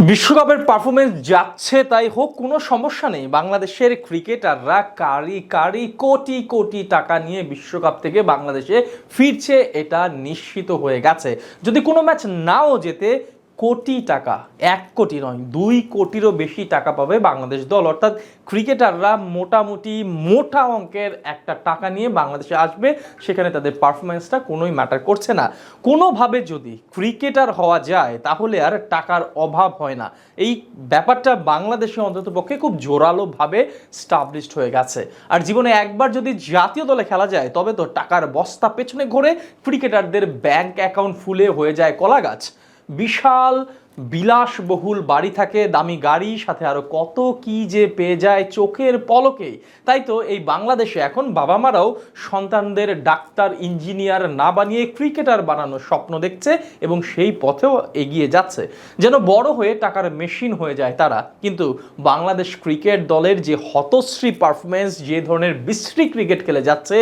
বিশ্বকাপের পারফরমেন্স যাচ্ছে তাই হোক, কোনো সমস্যা নেই। বাংলাদেশের ক্রিকেটাররা কারি কারি কোটি কোটি টাকা নিয়ে বিশ্বকাপ থেকে বাংলাদেশে ফিরছে, এটা নিশ্চিত হয়ে গেছে। যদি কোনো ম্যাচ নাও যেতে কোটি টাকা, এক কোটি নয়, দুই কোটিরও বেশি টাকা পাবে বাংলাদেশ দল। অর্থাৎ ক্রিকেটাররা মোটামুটি মোটা অঙ্কের একটা টাকা নিয়ে বাংলাদেশে আসবে। সেখানে তাদের পারফরমেন্সটা কোনোই ম্যাটার করছে না। কোনোভাবে যদি ক্রিকেটার হওয়া যায়, তাহলে আর টাকার অভাব হয় না। এই ব্যাপারটা বাংলাদেশে অন্তত পক্ষে খুব জোরালোভাবে স্টাবলিশড হয়ে গেছে। আর জীবনে একবার যদি জাতীয় দলে খেলা যায়, তবে তো টাকার বস্তা পেছনে ঘোরে ক্রিকেটারদের ব্যাংক অ্যাকাউন্ট ফুলে হয়ে যায় কলা গাছ বিশাল বিলাসবহুল বাড়ি থাকে, দামি গাড়ি, সাথে আরও কত কি যে পেয়ে যায় চোখের পলকে। তাই তো এই বাংলাদেশে এখন বাবা মারাও সন্তানদের ডাক্তার, ইঞ্জিনিয়ার না বানিয়ে ক্রিকেটার বানানোর স্বপ্ন দেখছে এবং সেই পথেও এগিয়ে যাচ্ছে। যেন বড় হয়ে টাকার মেশিন হয়ে যায় তারা। কিন্তু বাংলাদেশ ক্রিকেট দলের যে হতশ্রী পারফরমেন্স যে ধরনের বিশ্রী ক্রিকেট খেলে যাচ্ছে,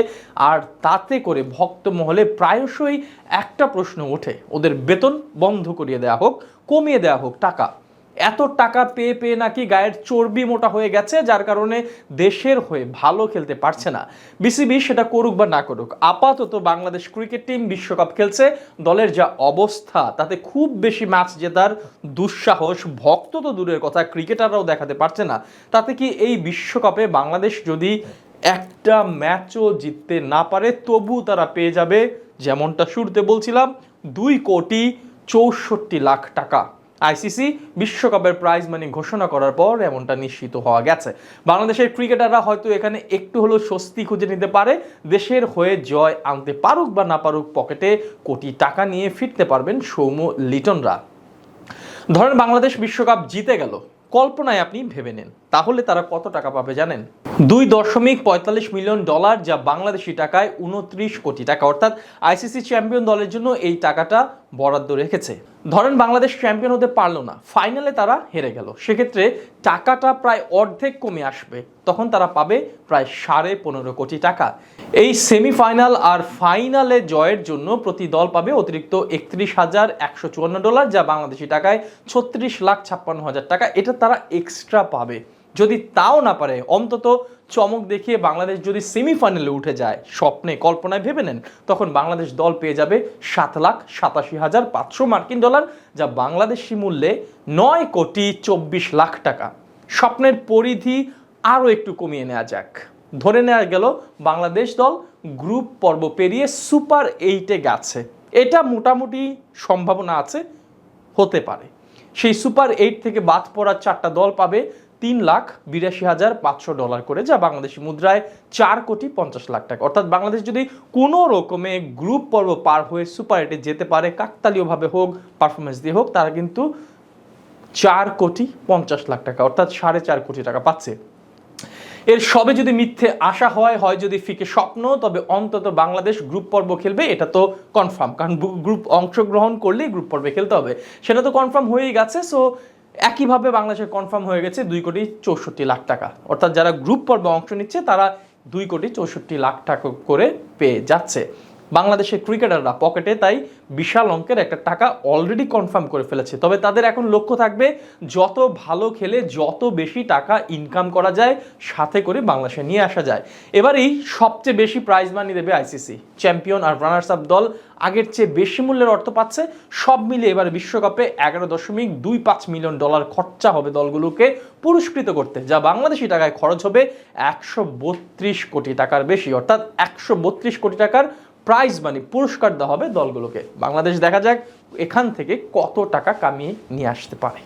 আর তাতে করে ভক্ত মহলে প্রায়শই একটা প্রশ্ন ওঠে। ওদের বেতন বন্ধ করিয়ে দেওয়া হোক কমিয়ে দেওয়া হোক, টাকা। এত টাকা পেয়ে পেয়ে নাকি গায়ের চর্বি মোটা হয়ে গেছে, যার কারণে দেশের হয়ে ভালো খেলতে পারছে না। বিসিবি সেটা করুক বা না করুক, আপাতত বাংলাদেশ ক্রিকেট টিম বিশ্বকাপ খেলছে, দলের যা অবস্থা, তাতে খুব বেশি ম্যাচ জেতার দুঃসাহস, ভক্ত তো দূরের কথা, ক্রিকেটাররাও দেখাতে পারছে না। তাতে কি এই বিশ্বকাপে বাংলাদেশ যদি একটা ম্যাচও জিততে না পারে তবু তারা পেয়ে যাবে, যেমনটা শুরুতে বলছিলাম, দুই কোটি চৌষট্টি লাখ টাকা। আইসিসি বিশ্বকাপের প্রাইজ মানি ঘোষণা করার পর এমনটা নিশ্চিত হওয়া গেছে। বাংলাদেশের ক্রিকেটাররা হয়তো এখানে একটু হলেও স্বস্তি খুঁজে নিতে পারে, দেশের হয়ে জয় আনতে পারুক বা না পারুক পকেটে কোটি টাকা নিয়ে ফিরতে পারবেন সৌম্য লিটনরা। ধরেন বাংলাদেশ বিশ্বকাপ জিতে গেল, কল্পনায় আপনি ভেবে নেন, তাহলে তারা কত টাকা পাবে জানেন? দুই দশমিক পঁয়তাল্লিশ মিলিয়ন ডলার যা বাংলাদেশি টাকায় উনত্রিশ কোটি টাকা। অর্থাৎ আইসিসি চ্যাম্পিয়ন দলের জন্য এই টাকাটা বরাদ্দ রেখেছে। ধরেন বাংলাদেশ চ্যাম্পিয়ন হতে পারল না, ফাইনালে তারা হেরে গেল। সেক্ষেত্রে টাকাটা প্রায় অর্ধেক কমে আসবে, তখন তারা পাবে প্রায় সাড়ে পনেরো কোটি টাকা। এই সেমিফাইনাল আর ফাইনালে জয়ের জন্য প্রতি দল পাবে অতিরিক্ত একত্রিশ হাজার একশো চুয়ান্ন ডলার, যা বাংলাদেশি টাকায় ছত্রিশ লাখ ছাপ্পান্ন হাজার টাকা। এটা তারা এক্সট্রা পাবে। যদি তাও না পারে, অন্তত চমক দেখিয়ে বাংলাদেশ যদি সেমিফাইনালে উঠে যায়, স্বপ্নে, কল্পনায় ভেবে নেন, তখন বাংলাদেশ দল পেয়ে যাবে সাত লাখ সাতাশি হাজার পাঁচশো মার্কিন ডলার, যা বাংলাদেশি মূল্যে নয় কোটি চব্বিশ লাখ টাকা। স্বপ্নের পরিধি আরও একটু কমিয়ে নেওয়া যাক। ধরে নেওয়া গেল, বাংলাদেশ দল গ্রুপ পর্ব পেরিয়ে সুপার এইটে গেছে। এটা মোটামুটি সম্ভাবনা আছে, হতে পারে। সেই সুপার এইট থেকে বাদ পড়ার চারটা দল পাবে তিন লাখ বিরাশি হাজার পাঁচশো ডলার করে যা বাংলাদেশি মুদ্রায় চার কোটি পঞ্চাশ লাখ টাকা। অর্থাৎ বাংলাদেশ যদি কোনো রকমে গ্রুপ পর্ব পার হয়ে সুপার এইটে যেতে পারে, কাকতালীয়ভাবে হোক পারফরমেন্স দিয়ে হোক, তারা কিন্তু চার কোটি পঞ্চাশ লাখ টাকা, অর্থাৎ সাড়ে চার কোটি টাকা পাচ্ছে। এর সবে যদি মিথ্যে আশা হয় হয় যদি ফিকে স্বপ্ন, তবে অন্তত বাংলাদেশ গ্রুপ পর্ব খেলবে, এটা তো কনফার্ম কারণ গ্রুপ অংশগ্রহণ করলেই গ্রুপ পর্বে খেলতে হবে। সেটা তো কনফার্ম হয়েই গেছে সো একইভাবে বাংলাদেশের কনফার্ম হয়ে গেছে দুই কোটি চৌষট্টি লাখ টাকা। অর্থাৎ যারা গ্রুপ পর্বে অংশ নিচ্ছে, তারা দুই কোটি চৌষট্টি লাখ টাকা করে পেয়ে যাচ্ছে। বাংলাদেশের ক্রিকেটাররা পকেটে তাই বিশাল অঙ্কের একটা টাকা অলরেডি কনফার্ম করে ফেলেছে। তবে তাদের এখন লক্ষ্য থাকবে, যত ভালো খেলে যত বেশি টাকা ইনকাম করা যায়, সাথে করে বাংলাদেশে নিয়ে আসা যায়। এবারেই সবচেয়ে বেশি প্রাইজ মানি দেবে আইসিসি চ্যাম্পিয়ন আর রানার্স আপ দল। আগের চেয়ে বেশি মূল্যের অর্থ পাচ্ছে, সব মিলিয়ে এবার বিশ্বকাপে এগারো দশমিক দুই পাঁচ মিলিয়ন ডলার খরচা হবে দলগুলোকে পুরস্কৃত করতে, যা বাংলাদেশি টাকায় খরচ হবে একশো বত্রিশ কোটি টাকার বেশি, অর্থাৎ একশো বত্রিশ কোটি টাকার প্রাইজ মানি পুরস্কার দেওয়া হবে দলগুলোকে। বাংলাদেশ দেখা যাক এখান থেকে কত টাকা কামিয়ে নিয়ে আসতে পারে।